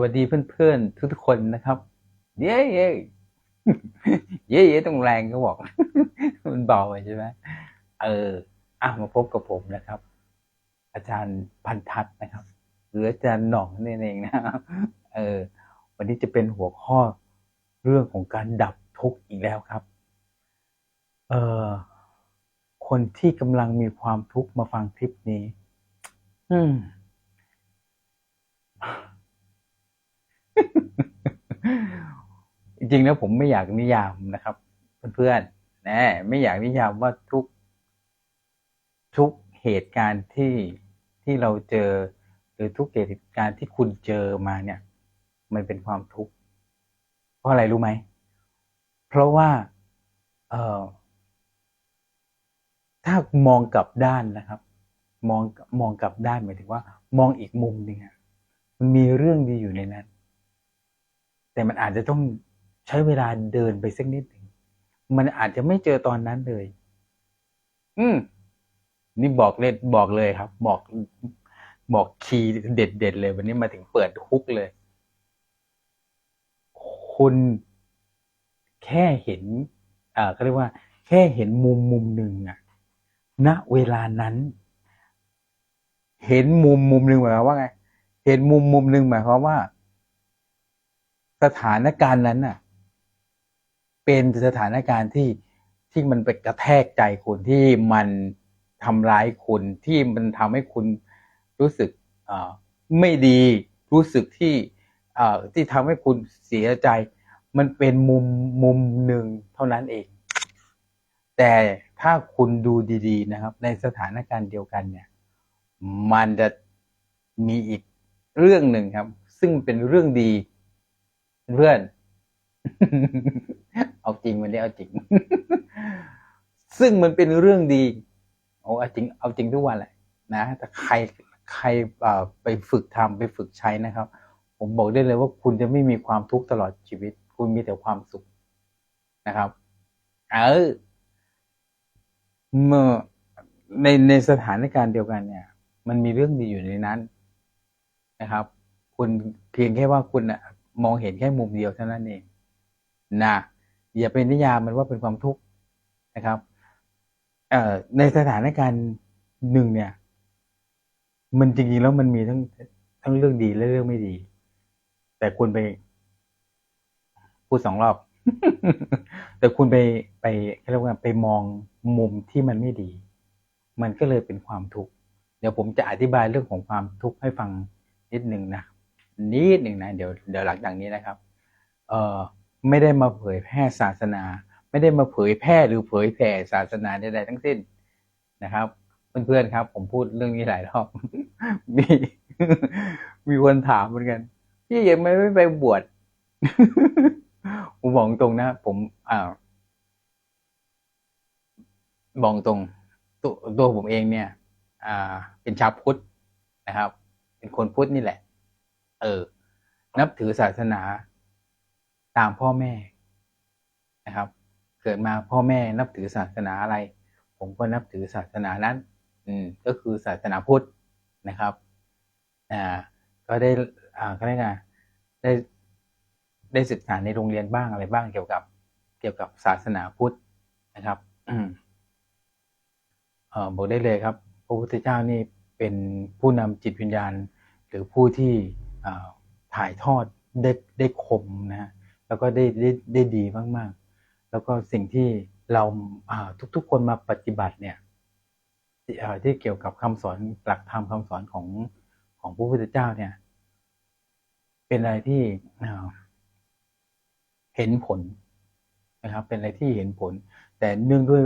วัสดีเพื่อนๆ ทุกๆคนนะครับ เย้เย้เย้เย้ต้องแรงเขาบอก มันเบาไปใช่ไหมเอออะมาพบกับผมนะครับ อาจารย์พันทัศน์นะครับ หรืออาจารย์หน่องนี่เองนะครับเออ วันนี้จะเป็นหัวข้อเรื่องของการดับทุกข์อีกแล้วครับ เออคนที่กำลังมีความทุกข์มาฟังคลิปนี้ อืม จริงแล้วผมไม่อยากนิยามนะครับเพื่อนๆนะไม่อยากนิยามว่าทุก ทุกเหตุการณ์ที่ที่เราเจอ หรือทุกเหตุการณ์ที่คุณเจอมาเนี่ย มันเป็นความทุกข์เพราะอะไรรู้ไหม เพราะว่าเออถ้ามองกลับด้านนะครับ มองมองกลับด้านหมายถึงว่า มองอีกมุมหนึ่งมันมีเรื่องดีอยู่ในนั้น แต่มันอาจจะต้องใช้เวลาเดินไปสักนิดหนึ่งมันอาจจะไม่เจอตอนนั้นเลย อืม นี่บอกเลยบอกเลยครับ บอกบอกคีย์เด็ดเด็ดเลย วันนี้มาถึงเปิดฮุกเลย คุณแค่เห็นอ่าเขาเรียกว่า แค่เห็นมุมมุมหนึ่งอะณเวลานั้น เห็นมุมมุมหนึ่งหมายความว่าไง เห็นมุมมุมหนึ่งหมายความว่า สถานการณ์นั้นน่ะ เป็นสถานการณ์ที่ที่มันไปกระแทกใจคุณที่มันทำร้ายคุณที่มันทำให้คุณรู้สึกอ่อไม่ดีรู้สึกที่อ่อที่ทำให้คุณเสียใจ มันเป็นมุมมุมหนึ่งเท่านั้นเอง แต่ถ้าคุณดูดีๆนะครับ ในสถานการณ์เดียวกันเนี่ย มันจะมีอีกเรื่องหนึ่งครับ ซึ่งเป็นเรื่องดี เพื่อน เอาจริงวันนี้เอาจริง ซึ่งมันเป็นเรื่องดี โอ้เอาจริง เอาจริงทุกวันแหละ นะ แต่ใครใครไปฝึกทำไปฝึกใช้นะครับ ผมบอกได้เลยว่าคุณจะไม่มีความทุกข์ตลอดชีวิต คุณมีแต่ความสุขนะครับ เออเมื่อในในสถานการณ์เดียวกันเนี่ย มันมีเรื่องดีอยู่ในนั้นนะครับ คุณเพียงแค่ว่าคุณนะ มองเห็นแค่มุมเดียวเท่านั้นเองนะอย่าเป็นนิยามมันว่าเป็นความทุกข์นะครับในสถานการณ์หนึ่งเนี่ย มันจริงๆแล้วมันมีทั้งทั้งเรื่องดีและเรื่องไม่ดี แต่คุณไป พูดสองรอบ แต่คุณไปไปเรียกว่าไปมองมุมที่มันไม่ดี มันก็เลยเป็นความทุกข์เดี๋ยวผมจะอธิบายเรื่องของความทุกข์ให้ฟังนิดหนึ่งนะ นิดหนึ่งนะเดี๋ยวเดี๋ยวหลังจากนี้นะครับ เออไม่ได้มาเผยแพร่ศาสนา ไม่ได้มาเผยแพร่หรือเผยแผ่ศาสนาใดๆทั้งสิ้นนะครับเพื่อนๆครับ ผมพูดเรื่องนี้หลายรอบมีมีคนถามเหมือนกันพี่ยังไม่ไม่ไปบวชผมบอกตรงนะผมอ่าบอกตรงตัวตัวผมเองเนี่ย อ่า เป็นชาวพุทธนะครับ เป็นคนพุทธนี่แหละ เออ นับถือศาสนาตามพ่อแม่นะครับ เกิดมาพ่อแม่นับถือศาสนาอะไร ผมก็นับถือศาสนานั้น อืม ก็คือศาสนาพุทธนะครับอ่าก็ได้อ่าก็ได้ไงได้ได้ศึกษาในโรงเรียนบ้างอะไรบ้างเกี่ยวกับ เกี่ยวกับศาสนาพุทธนะครับอืมเอ่อบอกได้เลยครับ พระพุทธเจ้านี่เป็นผู้นำจิตวิญญาณ หรือผู้ที่ ถ่ายทอดได้ได้คมนะฮะแล้วก็ได้ได้ได้ดีมากๆ แล้วก็สิ่งที่เราทุกๆคนมาปฏิบัติเนี่ยที่เกี่ยวกับคำสอนหลักธรรมคำสอนของของพระพุทธเจ้าเนี่ย เป็นอะไรที่เห็นผลนะครับ เป็นอะไรที่เห็นผล แต่เนื่องด้วย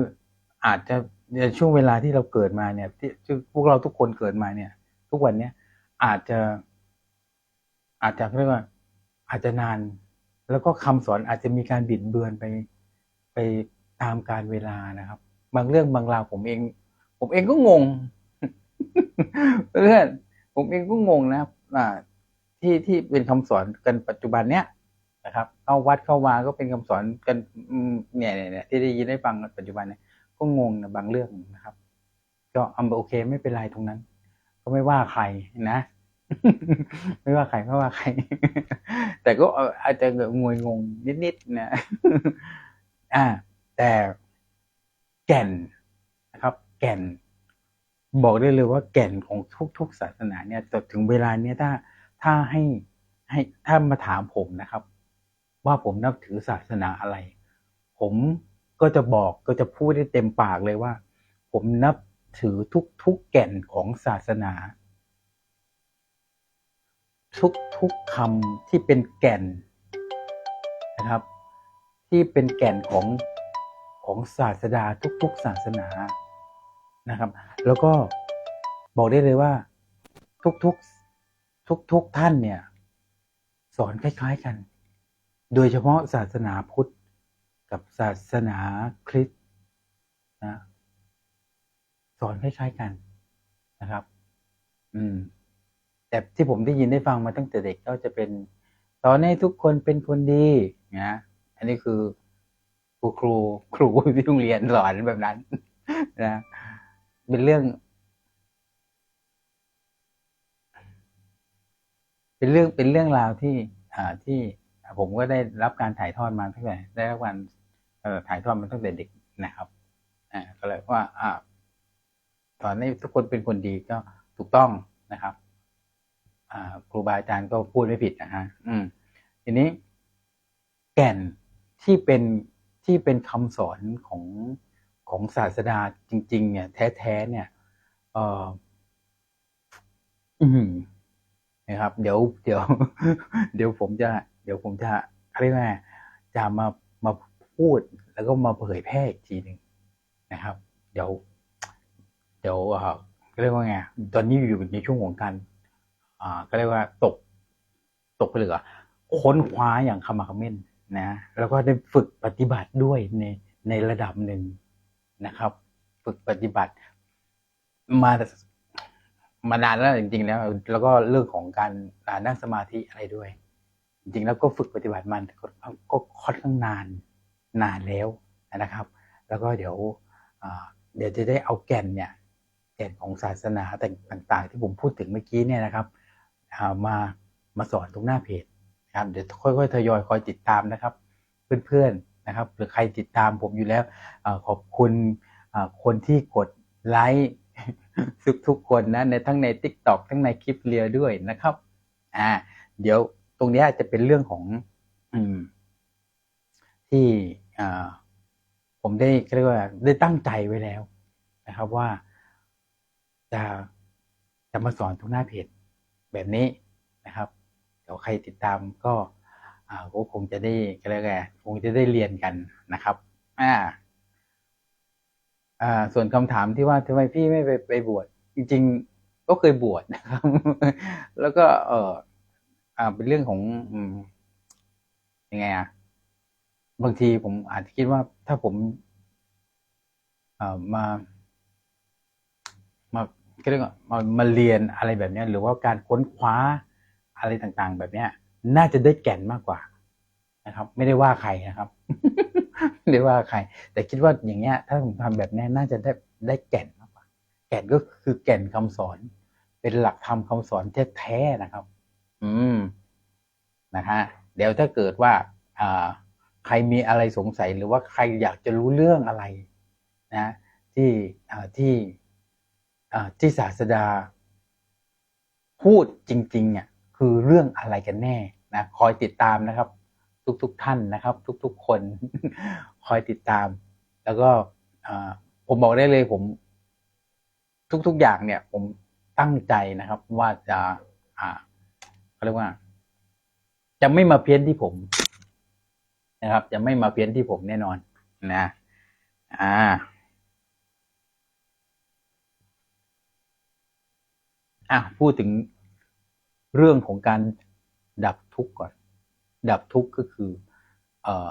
อาจจะในช่วงเวลาที่เราเกิดมาเนี่ยที่พวกเราทุกคนเกิดมาเนี่ย ทุกวันเนี้ยอาจจะ อาจจะเรียกว่าอาจจะนาน แล้วก็คำสอนอาจจะมีการบิดเบือนไปไปตามการเวลานะครับ บางเรื่องบางราวผมเอง ผมเองก็งงเพื่อนผมเองก็งงนะครับอ่าที่ที่เป็นคำสอนกันปัจจุบันเนี้ยนะครับเข้าวัดเข้ามาก็เป็นคำสอนกันเนี่ยเนี่ยเนี่ยที่ได้ยินได้ฟังปัจจุบันเนี่ยก็งงนะบางเรื่องนะครับ ก็เอาโอเคไม่เป็นไรตรงนั้น ก็ไม่ว่าใครนะ ไม่ว่าใครไม่ว่าใคร แต่ก็อาจจะงวยงงนิดๆนะอ่า แต่แก่นนะครับ แก่น บอกได้เลยว่าแก่นของทุกๆศาสนาเนี่ยจนถึงเวลาเนี้ยถ้าถ้าให้ให้ถ้ามาถามผมนะครับ ว่าผมนับถือศาสนาอะไร ผมก็จะบอกก็จะพูดได้เต็มปากเลยว่า ผมนับถือทุกๆแก่นของศาสนา ทุกๆคำที่เป็นแก่นนะครับ ที่เป็นแก่นของของศาสดาทุกๆศาสนานะครับ แล้วก็บอกได้เลยว่า ทุกๆทุกๆท่านเนี่ย สอนคล้าย ๆกัน โดยเฉพาะศาสนาพุทธกับศาสนาคริสต์นะสอนคล้ายๆกันนะครับ อืม แต่ที่ผมได้ยินได้ฟังมาตั้งแต่เด็กก็จะเป็นสอนให้ทุกคนเป็นคนดีนะอันนี้คือครูครูครูที่โรงเรียนสอนแบบนั้นนะเป็นเรื่อง เป็นเรื่องเป็นเรื่องราวที่อ่าที่ผมก็ได้รับการถ่ายทอดมาตั้งแต่ได้รับการเอ่อถ่ายทอดมาตั้งแต่เด็กนะครับอ่าก็เลยว่าอ่าสอนให้ทุกคนเป็นคนดีก็ถูกต้องนะครับ ครูบาอาจารย์ก็พูดไม่ผิดนะฮะอืมทีนี้แก่นที่เป็นที่เป็นคำสอนของของศาสดาจริง ๆ เนี่ย แท้ๆเนี่ย เอออืมนะครับ เดี๋ยวเดี๋ยว เดี๋ยวผมจะ เดี๋ยวผมจะเรียกว่าจะมามาพูดแล้วก็มาเผยแพร่อีกทีหนึ่งนะครับ เดี๋ยว เดี๋ยวเออเรียกว่าไงตอนนี้อยู่ในช่วงของการ อ่าก็เรียกว่าตก ตกไปเลยค้นคว้าอย่างขมักเม้นนะ แล้วก็ได้ฝึกปฏิบัติด้วยในในระดับหนึ่งนะครับ ฝึกปฏิบัติ มามานานแล้วจริงๆแล้วแล้วก็เรื่องของการนั่งสมาธิอะไรด้วย จริงๆแล้วก็ฝึกปฏิบัติมันก็ก็ค่อนข้างนานนานแล้วนะครับ แล้วก็เดี๋ยวเดี๋ยวจะได้เอาแก่นเนี่ยแก่นของศาสนาต่างๆ ที่ผมพูดถึงเมื่อกี้เนี่ยนะครับ มามาสอนตรงหน้าเพจนะครับเดี๋ยวค่อยๆทยอยคอยติดตามนะครับ เพื่อนๆนะครับ หรือใครติดตามผมอยู่แล้วอขอบคุณคนที่กดไลค์ทุกทุกคนนะในทั้งใน t ิ k t o k ทั้งในคลิปเรียด้วยนะครับอ่าเดี๋ยวตรงนี้จะเป็นเรื่องของอที่ผมได้เรียกว่าได้ตั้งใจไว้แล้วนะครับว่าจะจะมาสอนทุกหน้าเพจ แบบนี้นะครับเดี๋ยวใครติดตามก็อ่าก็คงจะได้ก็เรียกว่าคงจะได้เรียนกันนะครับอ่าอ่าส่วนคำถามที่ว่าทำไมพี่ไม่ไปไปบวชจริง ๆ ก็เคยบวชนะครับ แล้วก็ เอออ่าเป็นเรื่องของอยังไงอะบางทีผมอาจจะคิดว่าถ้าผม เอ่อมา มาเรียกว่ามามาเรียนอะไรแบบนี้หรือว่าการค้นคว้าอะไรต่างๆ แบบเนี้ยน่าจะได้แก่นมากกว่านะครับ ไม่ได้ว่าใครนะครับไม่ได้ว่าใคร แต่คิดว่าอย่างเงี้ย ถ้าผมทำแบบนี้น่าจะได้ได้แก่นมากกว่า แก่นก็คือแก่นคำสอน เป็นหลักธรรมคาสอนแท้ๆนะครับ อืมนะฮะเดี๋ยวถ้าเกิดว่าอ่าใครมีอะไรสงสัยหรือว่าใครอยากจะรู้เรื่องอะไร นะ ที่ที่ ที่ศาสดา พูดจริงๆเนี่ยคือเรื่องอะไรกันแน่นะคอยติดตามนะครับ ทุกๆทท่านนะครับ ทุกๆ คน คอยติดตาม แล้วก็ผมบอกได้เลยผม ทุก ๆ อย่างเนี่ย ผมตั้งใจนะครับ ว่าจะอ่าเขาเรียกว่า จะไม่มาเพี้ยนที่ผมนะครับ จะไม่มาเพี้ยนที่ผมแน่นอนนะ อ่า อะพูดถึงเรื่องของการดับทุกข์ก่อน ดับทุกข์ก็คือ เอ่อ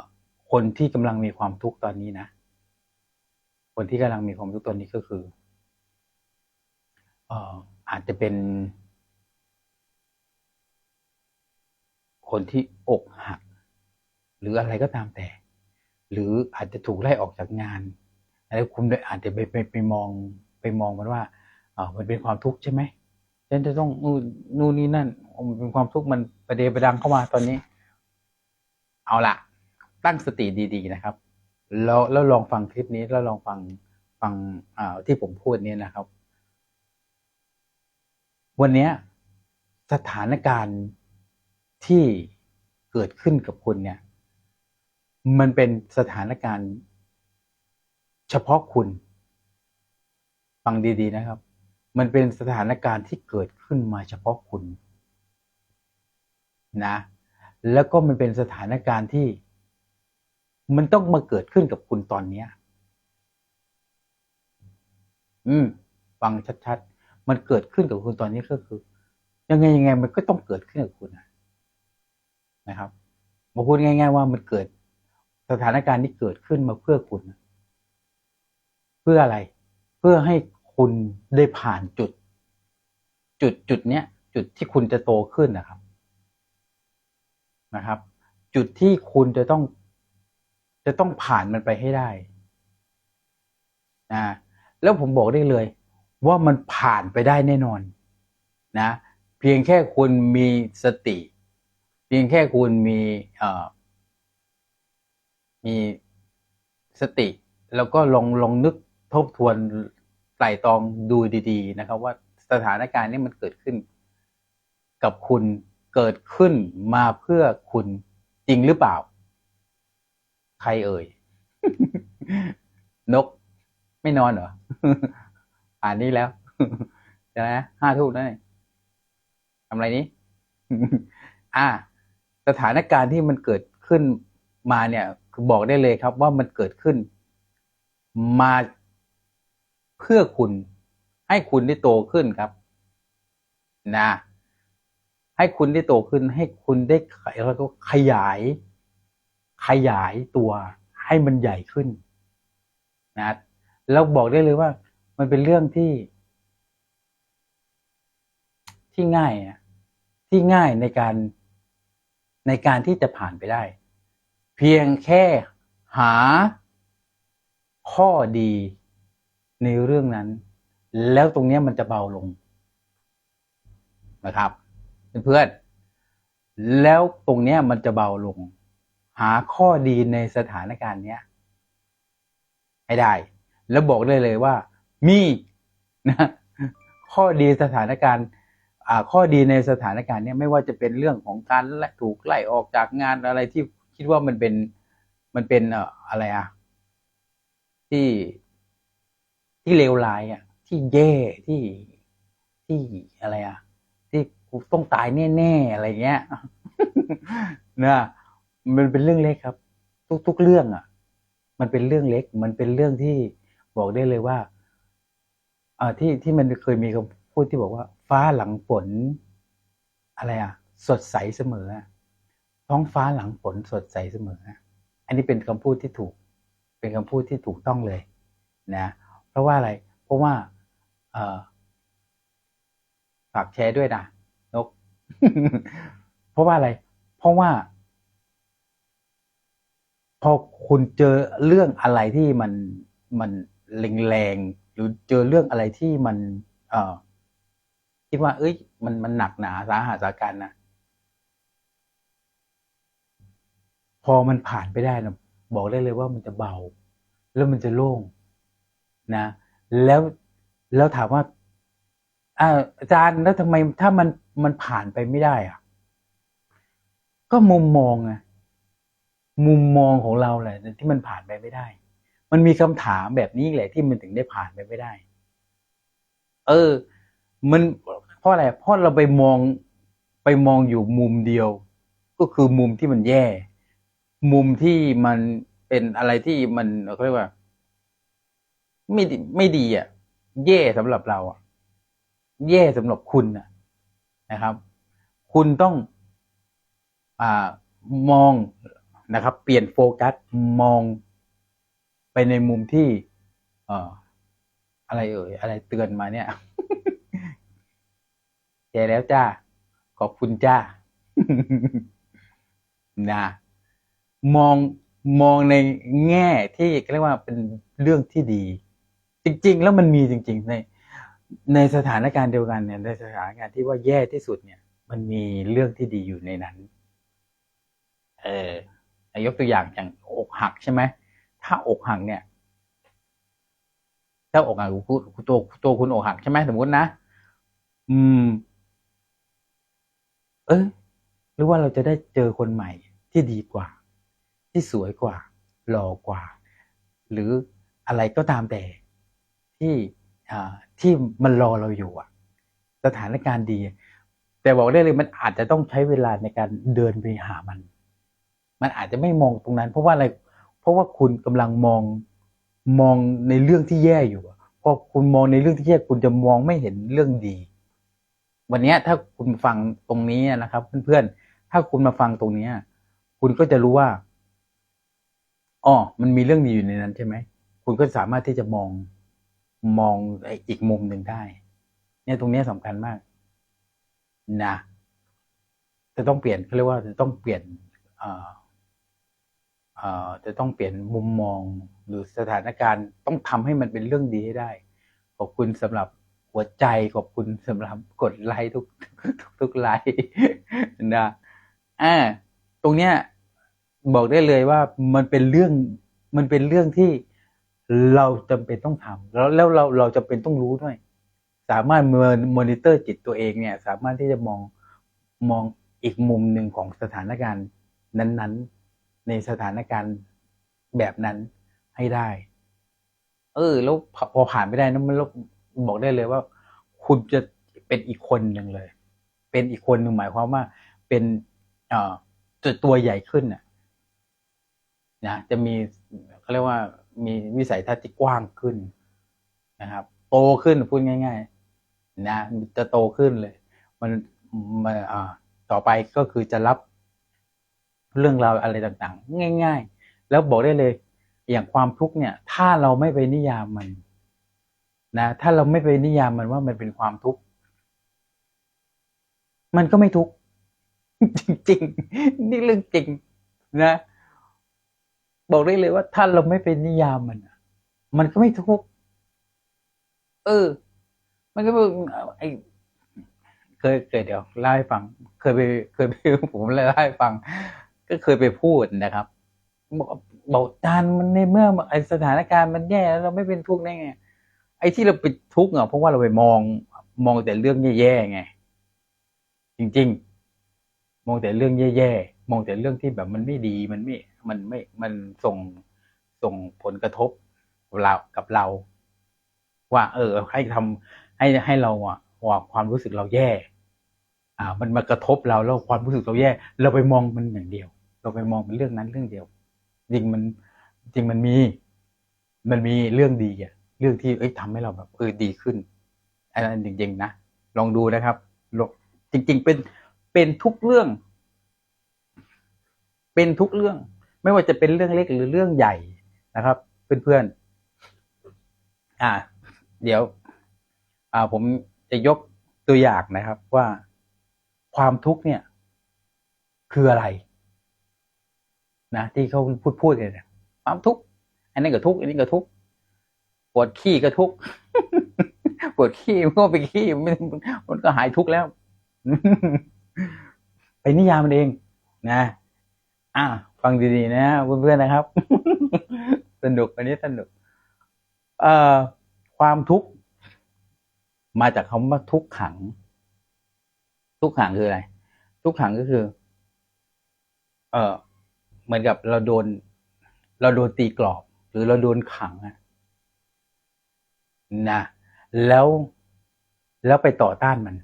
คนที่กำลังมีความทุกข์ตอนนี้นะ คนที่กำลังมีความทุกข์ตอนนี้ก็คือ เอ่อ อาจจะเป็น คนที่อกหัก หรืออะไรก็ตามแต่ หรืออาจจะถูกไล่ออกจากงานแล้วคุณอาจจะไปไปไปมองไปมองมันว่าเออมันเป็นความทุกข์ใช่ไหม ฉันจะต้องนู่นนู่นนี่นั่นมันเป็นความทุกข์มันประเดประดังเข้ามาตอนนี้ เอาละตั้งสติดี ๆ นะครับ แล้วแล้วลองฟังคลิปนี้แล้วลองฟังฟังอ่าที่ผมพูดเนี้นะครับ วันเนี้ยสถานการณ์ที่เกิดขึ้นกับคุณเนี่ย มันเป็นสถานการณ์ เฉพาะคุณ ฟังดี ๆ นะครับ มันเป็นสถานการณ์ที่เกิดขึ้นมาเฉพาะคุณนะ แล้วก็มันเป็นสถานการณ์ที่ มันต้องมาเกิดขึ้นกับคุณตอนเนี้ย อืม ฟังชัดๆ มันเกิดขึ้นกับคุณตอนนี้ก็คือ ยังไงยังไง มันก็ต้องเกิดขึ้นกับคุณนะนะครับมาพูดง่าย ๆ ว่ามันเกิด สถานการณ์ที่เกิดขึ้นมาเพื่อคุณ เพื่ออะไร เพื่อให้ คุณได้ผ่านจุด จุดจุดเนี้ยจุดที่คุณจะโตขึ้นนะครับนะครับ จุดที่คุณจะต้อง จะต้องผ่านมันไปให้ได้นะแล้วผมบอกได้เลย ว่ามันผ่านไปได้แน่นอนนะเพียงแค่คุณมีสติ เพียงแค่คุณมีมีสติ แล้วก็ลองลองนึกทบทวน ไตร่ตรองดูดีๆนะครับ ว่าสถานการณ์นี้มันเกิดขึ้น กับคุณเกิดขึ้นมาเพื่อคุณจริงหรือเปล่า ใครเอ่ย นกไม่นอนเหรออ่านนี้แล้วใช่ไหมห้าทุ่มนั่นทำอะไรนี้ อ่า สถานการณ์ที่มันเกิดขึ้นมาเนี่ย คือบอกได้เลยครับว่ามันเกิดขึ้น มา เพื่อคุณให้คุณได้โตขึ้นครับ นะ ให้คุณได้โตขึ้น ให้คุณได้แล้วก็ขยาย ขยายตัวให้มันใหญ่ขึ้น นะแล้วบอกได้เลยว่า มันเป็นเรื่องที่ ที่ง่ายอะที่ง่ายในการในการที่จะผ่านไปได้ เพียงแค่หาข้อดี ในเรื่องนั้น แล้วตรงนี้มันจะเบาลงนะครับเพื่อนๆแล้วตรงนี้มันจะเบาลง หาข้อดีในสถานการณ์เนี้ยให้ได้ แล้วบอกได้เลยว่า มีนะข้อดีสถานการณ์ข้อดีในสถานการณ์เนี้ยไม่ว่าจะเป็นเรื่องของการถูกไล่ออกจากงานอะไรที่คิดว่ามันเป็นมันเป็นเอ่ออะไรอะที่ ที่เลวร้ายอะ ที่แย่ที่ที่อะไรอะ ที่กูต้องตายแน่ๆอะไรเงี้ยนะมันเป็นเรื่องเล็กครับ ทุกๆเรื่องอะ มันเป็นเรื่องเล็ก มันเป็นเรื่องที่บอกได้เลยว่าอ่าที่ที่มันเคยมีคำพูดที่บอกว่า ฟ้าหลังฝนอะไรอะ สดใสเสมอท้องฟ้าหลังฝนสดใสเสมอ อันนี้เป็นคำพูดที่ถูก เป็นคำพูดที่ถูกต้องเลย นะ ราะว่าอะไร เพราะว่าฝากแชร์ด้วยนะนก เพราะว่าอะไร เพราะว่า พอคุณเจอเรื่องอะไรที่มันมันแรงๆหรือเจอเรื่องอะไรที่มัน เออคิดว่า เอ้ย มันมันหนักหนาสาหัสสาการนะพอมันผ่านไปได้นะบอกได้เลยว่ามันจะเบา แล้วมันจะโล่ง นะ แล้วแล้วถามว่าอาจารย์แล้วทำไมถ้ามันมันผ่านไปไม่ได้อะก็มุมมองไงมุมมองของเราแหละที่มันผ่านไปไม่ได้ มันมีคำถามแบบนี้แหละที่มันถึงได้ผ่านไปไม่ได้ เออ มันเพราะอะไรเพราะเราไปมองไปมองอยู่มุมเดียว ก็คือมุมที่มันแย่ มุมที่มันเป็นอะไรที่มันเขาเรียกว่า ไม่ดีไม่ดีอะ แย่สำหรับเราอะ แย่สำหรับคุณนะนะครับ คุณต้องอ่ามองนะครับ เปลี่ยนโฟกัสมองไปในมุมที่ เอ่อ อะไรเอ่ยอะไรเตือนมาเนี่ยแชร์แล้วจ้าขอบคุณจ้านะมองมองในแง่ที่เรียกว่าเป็นเรื่องที่ดี จริง ๆ แล้วมันมีจริง ๆ ในในสถานการณ์เดียวกันเนี่ยในสถานการณ์ที่ว่าแย่ที่สุดเนี่ย มันมีเรื่องที่ดีอยู่ในนั้น เออยกตัวอย่างอย่างอกหักใช่ไหมถ้าอกหักเนี่ย ถ้าอกหักคุณตัวตัวคุณอกหักใช่ไหมสมมตินะอืม เอ้ยหรือว่าเราจะได้เจอคนใหม่ที่ดีกว่า ที่สวยกว่า หล่อกว่า หรืออะไรก็ตามแต่ ที่ที่มันรอเราอยู่อะสถานการณ์ดี แต่บอกได้เลยมันอาจจะต้องใช้เวลาในการเดินไปหามัน มันอาจจะไม่มองตรงนั้น เพราะว่าอะไร เพราะว่าคุณกำลังมองมองในเรื่องที่แย่อยู่พอคุณมองในเรื่องที่แย่คุณจะมองไม่เห็นเรื่องดี วันนี้ถ้าคุณฟังตรงนี้นะครับ เพื่อนๆ ถ้าคุณมาฟังตรงนี้คุณก็จะรู้ว่าอ๋อมันมีเรื่องดีอยู่ในนั้นใช่ไหม คุณก็สามารถที่จะมอง มองอีกมุมหนึ่งได้ เนี่ยตรงนี้สำคัญมาก นะจะต้องเปลี่ยนเขาเรียกว่าจะต้องเปลี่ยนอ่อเอ่อจะต้องเปลี่ยนมุมมองหรือสถานการณ์ต้องทำให้มันเป็นเรื่องดีให้ได้ ขอบคุณสำหรับหัวใจขอบคุณสำหรับกดไลค์ทุกทุกทุกไลค์นะอ่าตรงเนี้ยบอกได้เลยว่ามันเป็นเรื่องมันเป็นเรื่องที่ เราจำเป็นต้องทำแล้วแล้วเราเราจำเป็นต้องรู้ด้วย สามารถมอนิเตอร์จิตตัวเองเนี่ย สามารถที่จะมองมองอีกมุมหนึ่งของสถานการณ์นั้น ๆ ในสถานการณ์แบบนั้นให้ได้ เออ แล้วพอผ่านไปได้นะมันบอกได้เลยว่า คุณจะเป็นอีกคนหนึ่งเลย เป็นอีกคนหนึ่งหมายความว่า เป็นเอ่อตัวตัวใหญ่ขึ้นน่ะนะจะมีเขาเรียกว่า มีวิสัยทัศน์ที่กว้างขึ้นนะครับ โตขึ้นพูดง่าย ๆ นะจะโตขึ้นเลย มันมันอ่าต่อไปก็คือจะรับเรื่องราวอะไรต่างๆ ง่าย ๆ แล้วบอกได้เลย อย่างความทุกข์เนี่ย ถ้าเราไม่ไปนิยามมันนะถ้าเราไม่ไปนิยามมันว่ามันเป็นความทุกข์มันก็ไม่ทุกข์จริงๆนี่เรื่องจริงนะ บอกได้เลยว่าถ้าเราไม่ไปนิยามมันมันก็ไม่ทุกข์เออ มันก็ไอเคยเคยเดี๋ยวเล่าให้ฟัง เคยไปเคยไปผมเล่าให้ฟัง ก็เคยไปพูดนะครับ บอกบอกจานมันในเมื่อไอสถานการณ์มันแย่เราไม่เป็นทุกข์ได้ไงไอ้ที่เราเป็นทุกข์อะเพราะว่าเราไปมองมองแต่เรื่องแย่ๆไง จริง ๆ มองแต่เรื่องแย่ๆมองแต่เรื่องที่แบบมันไม่ดีมันไม่ มันไม่มันส่งส่งผลกระทบเรากับเรา ว่า เออ ให้ทำให้ให้เราอะว่าความรู้สึกเราแย่ อ่า มันมากระทบเราแล้วความรู้สึกเราแย่ เราไปมองมันอย่างเดียว เราไปมองเป็นเรื่องนั้นเรื่องเดียว จริงมันจริงมันมี มันมีเรื่องดีอะ เรื่องที่เอ้ยทำให้เราแบบเออดีขึ้นอันนั้นจริงๆนะลองดูนะครับจริง ๆ เป็นเป็นทุกเรื่อง เป็นทุกเรื่อง ไม่ว่าจะเป็นเรื่องเล็กหรือเรื่องใหญ่นะครับ เพื่อนๆอ่า เดี๋ยว อ่าผมจะยกตัวอย่างนะครับว่าความทุกข์เนี่ย คืออะไร นะ ที่เขาพูดพูดกันเนี่ยความทุกข์อันนี้ก็ทุกข์อันนี้ก็ทุกข์ปวดขี้ก็ทุกข์ปวดขี้มันก็ไปขี้มันมันก็หายทุกข์แล้วไปนิยามมันเอง นะ อ่า ฟังดีๆนะเพื่อนๆนะครับ สนุกอันนี้สนุก เอ่อ ความทุกข์มาจากคำว่าทุกขัง ทุกขังคืออะไร ทุกขังก็คือ เออเหมือนกับเราโดน เราโดนตีกรอบ หรือเราโดนขังนะแล้วแล้วไปต่อต้านมัน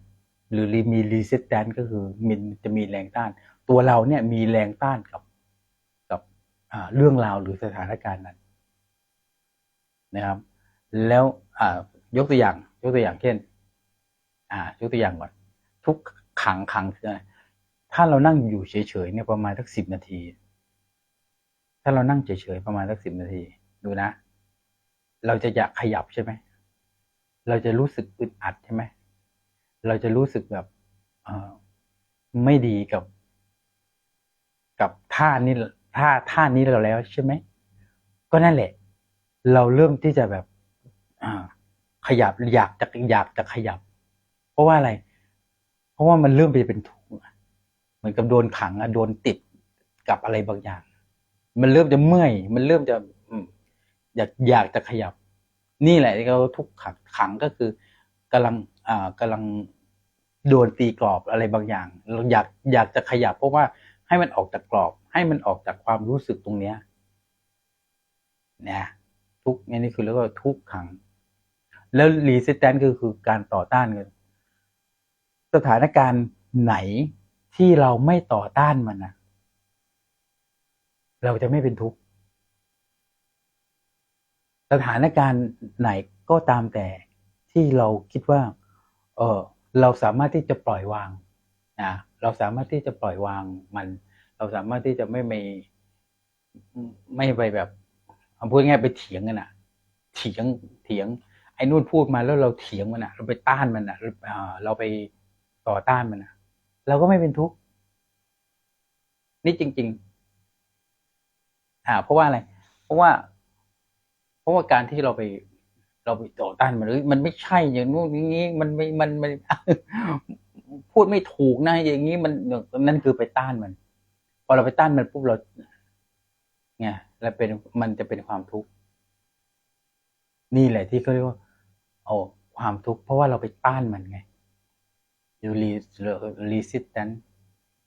หรือมีรีเซตแดนก็คือมันจะมีแรงต้าน ตัวเราเนี่ยมีแรงต้านกับ เรื่องราวหรือสถานการณ์นั้นนะครับ แล้วยกตัวอย่าง ยกตัวอย่างเช่น อ่ายกตัวอย่างก่อน ทุกขังขังคืออะไรถ้าเรานั่งอยู่เฉยๆเนี่ยประมาณสักสิบนาที ถ้าเรานั่งเฉยๆประมาณสักสิบนาที ดูนะ เราจะอยากขยับใช่ไหม เราจะรู้สึกอึดอัดใช่ไหม เราจะรู้สึกแบบไม่ดีกับ กับท่านี้ ท่าท่านี้เราแล้วใช่ไหมก็นั่นแหละ เราเริ่มที่จะแบบอขยับอยากจะอยากจะขยับ เพราะว่าอะไร เพราะว่ามันเริ่มไปเป็นทุกข์เหมือนกับโดนขังอะโดนติดกับอะไรบางอย่าง มันเริ่มจะเมื่อย มันเริ่มจะอยากอยากจะขยับ นี่แหละที่เขาทุกข์ขังขังก็คือกำลังอ่ากำลังโดนตีกรอบอะไรบางอย่าง เราอยากอยากจะขยับ เพราะว่าให้มันออกจากกรอบ ให้มันออกจากความรู้สึกตรงเนี้ยนะทุกนี่คือเรียกว่าทุกขัง แล้วรีสิสแตนก็คือการต่อต้านกันสถานการณ์ไหนที่เราไม่ต่อต้านมันนะเราจะไม่เป็นทุกข์สถานการณ์ไหนก็ตามแต่ที่เราคิดว่า เออเราสามารถที่จะปล่อยวางนะเราสามารถที่จะปล่อยวางมัน เราสามารถที่จะไม่ไม่ไม่ไปแบบเอาพูดง่ายไปเถียงกันอะ เถียงเถียง ไอ้นู่นพูดมาแล้วเราเถียงมันอะ เราไปต้านมันอะเราไปต่อต้านมันอะ เราก็ไม่เป็นทุกข์นี่จริง ๆ อ่า เพราะว่าอะไร เพราะว่า เพราะว่าการที่เราไป เราไปต่อต้านมันหรือมันไม่ใช่อย่างนู้นอย่างนี้ มันไม่มันมันพูดไม่ถูกนะอย่างนี้มันนั่นคือไปต้านมัน อเราไปต้านมันปุ๊บเราเนี่ยแล้วเป็นมันจะเป็นความทุกข์นี่แหละที่เขาเรียกว่าโอ้ความทุกข์เพราะว่าเราไปต้านมันไงรีรีสิสแตน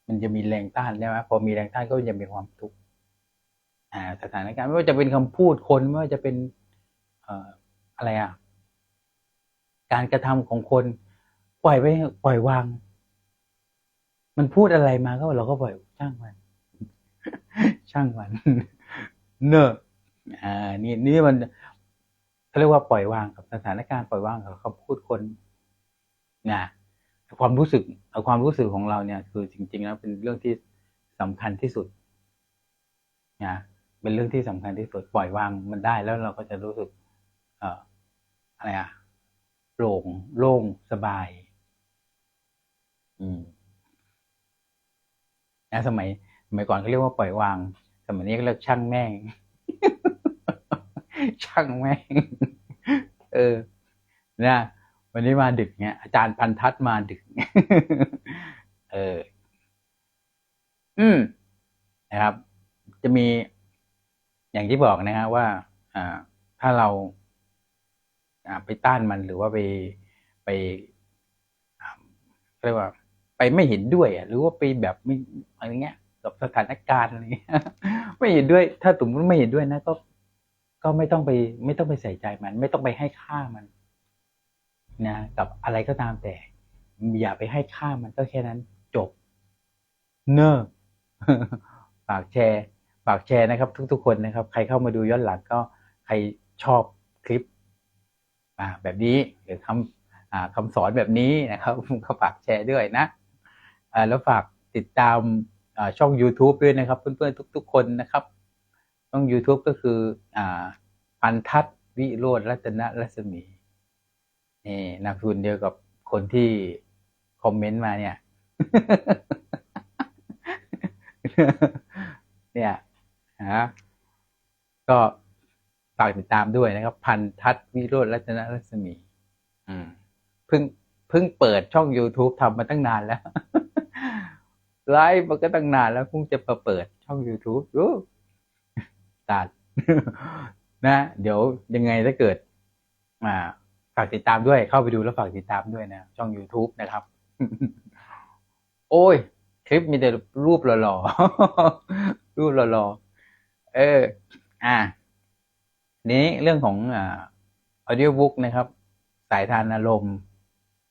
มันจะมีแรงต้านใช่ไหมพอมีแรงต้านก็จะมีความทุกข์อ่าสถานการณ์ไม่ว่าจะเป็นคำพูดคนไม่ว่าจะเป็นเออะไรอะ การกระทำของคน ปล่อยไปปล่อยวาง มันพูดอะไรมาก็เราก็ปล่อยช่างมัน ช่างมัน เนอะอ่านี่นี่มันเขาเรียกว่าปล่อยวางกับสถานการณ์ปล่อยวางกับคำพูดคนนะความรู้สึกความรู้สึกของเราเนี่ย คือจริง ๆ แล้วเป็นเรื่องที่สำคัญที่สุดนะเป็นเรื่องที่สำคัญที่สุดปล่อยวางมันได้แล้วเราก็จะรู้สึก เอ่ออะไรอะโปร่งโล่งสบาย อืมนะสมัย สมัยก่อนเขาเรียกว่าปล่อยวาง สมัยนี้ก็เรียกช่างแม่ง ช่างแม่ง เออ นะ วันนี้มาดึกเนี่ยอาจารย์พันทัศน์มาดึก เออ อืม นะครับ จะมี อย่างที่บอกนะฮะว่า อ่า ถ้าเรา อ่า ไปต้านมันหรือว่าไป ไปเรียกว่า ไปไม่เห็นด้วยอะ หรือว่าไปแบบไม่อะไรเงี้ย กับสถานการณ์อะไรเงี้ยไม่เห็นด้วย ถ้าสมมติไม่เห็นด้วยนะก็ ก็ไม่ต้องไป ไม่ต้องไปใส่ใจมัน ไม่ต้องไปให้ค่ามัน นะ กับอะไรก็ตามแต่ อย่าไปให้ค่ามันก็แค่นั้น จบ เนอะฝากแชร์ฝากแชร์นะครับ ทุก ๆ คนนะครับ ใครเข้ามาดูย้อนหลังก็ใครชอบคลิป อ่า แบบนี้หรือคำอ่าคำสอนแบบนี้นะครับก็ฝากแชร์ด้วยนะอ่าแล้วฝากติดตาม ช่อง YouTube ด้วยนะครับ เพื่อนๆทุก ๆ คนนะครับ ช่อง YouTube ก็คืออพันทัศวิโรจน์รัตนรัศมีนี่นามสกุลเดียวกับคนที่คอมเมนต์มาเนี่ย เนี่ยฮะก็ฝากติดตามด้วยนะครับ พันทัศวิโรจน์รัตนรัศมี อืมเพิ่งเพิ่งเปิดช่อง YouTube ทำมาตั้งนานแล้ว ไลฟ์มันก็ตั้งนานแล้วเพิ่งจะเปิดช่อง YouTube ดูตัดนะ เดี๋ยวยังไงถ้าเกิด อ่าฝากติดตามด้วยเข้าไปดูแล้วฝากติดตามด้วยนะ ช่อง YouTube นะครับ โอ้ย คลิปมีแต่รูปหล่อๆ รูปหล่อๆ เออ อ่า นี้เรื่องของอ่า audiobook นะครับ สายทานอารมณ์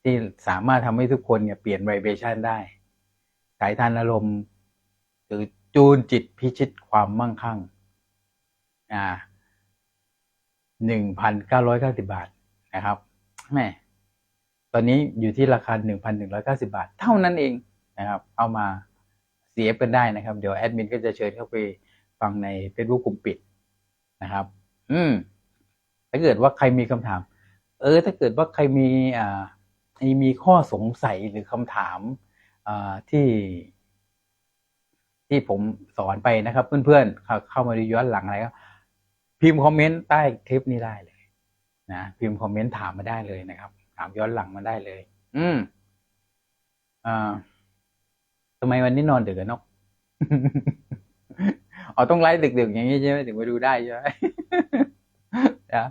ที่สามารถทำให้ทุกคนเนี่ยเปลี่ยนไวเบชันได้ สายทานอารมณ์หรือจูนจิตพิชิตความมั่งคั่งอ่าหนึ่งพันเก้าร้อยเก้าสิบาทนะครับแม่ตอนนี้อยู่ที่ราคาหนึ่งพันหนึ่งร้อยเก้าสิบาท เท่านั้นเองนะครับ เอามาเสียกันได้นะครับ เดี๋ยวแอดมินก็จะเชิญเข้าไปฟังใน Facebook กลุ่มปิดนะครับ อืม ถ้าเกิดว่าใครมีคำถาม เออ ถ้าเกิดว่าใครมีอ่ามีข้อสงสัยหรือคำถาม ที่ที่ผมสอนไปนะครับ เพื่อนๆเข้าขามาดูย้อนหลังอะไรก็พิมพ์คอมเมนต์ใต้คลิปนี้ได้เลยนะพิมพ์คอมเมนต์ถามมาได้เลยนะครับ ถามย้อนหลังมาได้เลย อืมอ่าทำไมวันนี้นอนดึกอะนกอ๋อต้องไลฟ์ดึกๆอย่างนี้ใช่ไหมถึงมาดูได้ใช่ไหมนะ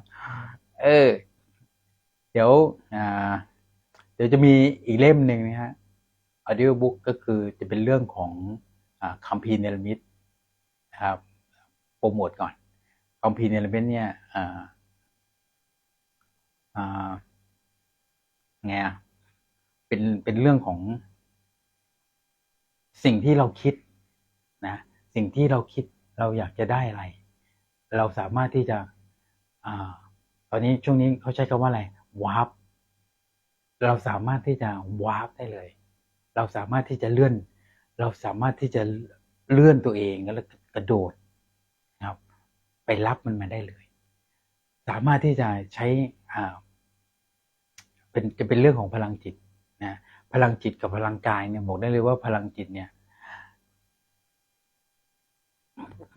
เออ เดี๋ยว อ่า เดี๋ยวจะมีอีกเล่มหนึ่งนะฮะ audio book ก็คือจะเป็นเรื่องของอคัมภีร์เนรมิตนะครับโปรโมทก่อนคัมภีร์เนรมิตเนี่ยไงเป็นเป็นเรื่องของ สิ่งที่เราคิดนะสิ่งที่เราคิดเราอยากจะได้อะไร เราสามารถที่จะอตอนนี้ช่วงนี้เขาใช้คำว่าอะไรวาร์ปเราสามารถที่จะวาร์ปได้เลย เราสามารถที่จะเลื่อน เราสามารถที่จะเลื่อนตัวเองแล้วกระโดดนะครับ ไปรับมันมาได้เลย สามารถที่จะใช้อ่าเป็นจะเป็นเรื่องของพลังจิตนะพลังจิตกับพลังกายเนี่ยบอกได้เลยว่าพลังจิตเนี่ย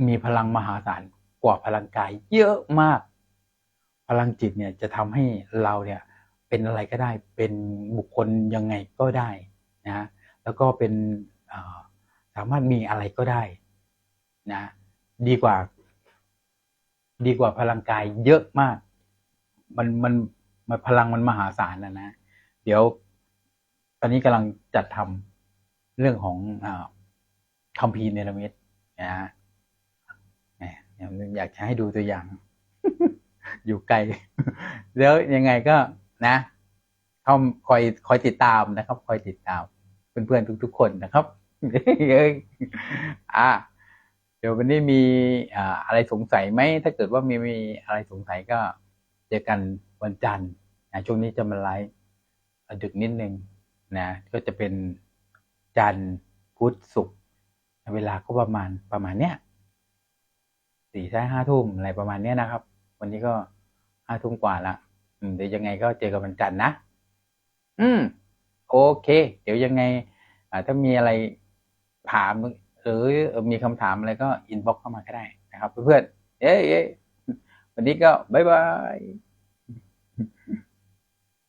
มีพลังมหาศาลกว่าพลังกายเยอะมาก พลังจิตเนี่ยจะทำให้เราเนี่ยเป็นอะไรก็ได้เป็นบุคคลยังไงก็ได้ นะ แล้วก็เป็นสามารถมีอะไรก็ได้นะ ดีกว่า ดีกว่าพลังกายเยอะมาก มันมันมันพลังมันมหาศาลนะนะ เดี๋ยว ตอนนี้กำลังจัดทำเรื่องของอคัมภีเนรมิตนะฮะอยากจะให้ดูตัวอย่าง อยู่ไกล แล้วยังไงก็นะเข้าคอยคอยติดตามนะครับ คอยติดตาม เพื่อนๆทุก ๆ คนนะครับอ่าเดี๋ยววันนี้มีอ่าอะไรสงสัยไหม ถ้าเกิดว่ามีมีอะไรสงสัยก็เจอกันวันจันทร์นะช่วงนี้จะมาไลฟ์ดึกนิดนึงนะ ก็จะเป็นจันทร์พุธศุกร์เวลาก็ประมาณประมาณเนี้ยสี่ใช่ห้าทุ่มอะไรประมาณเนี้ยนะครับ วันนี้ก็ห้าทุ่มกว่าละอืมเดี๋ยวยังไงก็เจอกันวันจันทร์นะ อืม โอเค เดี๋ยวยังไงถ้ามีอะไรถามหรือมีคำถามอะไรก็อินบ็อกเข้ามาก็ได้นะครับ เพื่อนๆเอ้ยวันนี้ก็บ๊ายบาย